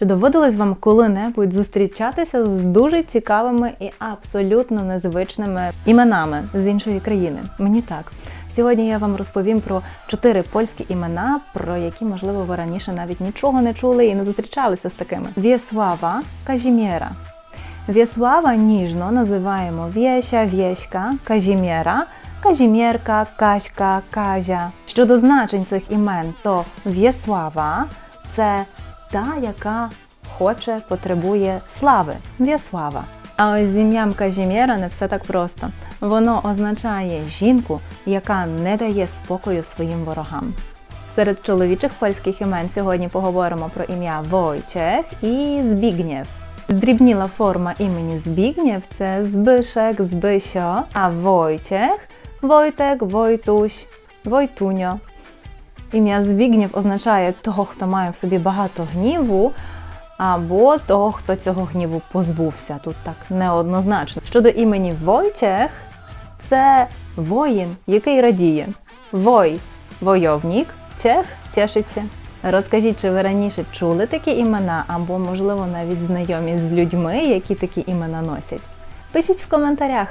Чи доводилось вам коли-небудь зустрічатися з дуже цікавими і абсолютно незвичними іменами з іншої країни? Мені так. Сьогодні я вам розповім про чотири польські імена, про які, можливо, ви раніше навіть нічого не чули і не зустрічалися з такими: Вєслава Казімєра. Вєслава ніжно називаємо Вєся, Вєська, Казімєра, Казімєрка, Каська, Казя. Щодо значень цих імен, то Вєслава це та, яка хоче, потребує слави. В'яслава. А ось з ім'ям Казімєра не все так просто. Воно означає жінку, яка не дає спокою своїм ворогам. Серед чоловічих польських імен сьогодні поговоримо про ім'я Войчех і Збігнєв. Дрібніла форма імені Збігнєв це Збишек, Збисьо, а Войчех Войтек, Войтусь, Войтуньо. Ім'я Збігнєв означає того, хто має в собі багато гніву, або того, хто цього гніву позбувся. Тут так неоднозначно. Щодо імені Войчех, це воїн, який радіє. Вой войовник, чех тешиться. Розкажіть, чи ви раніше чули такі імена, або, можливо, навіть знайомі з людьми, які такі імена носять? Пишіть в коментарях.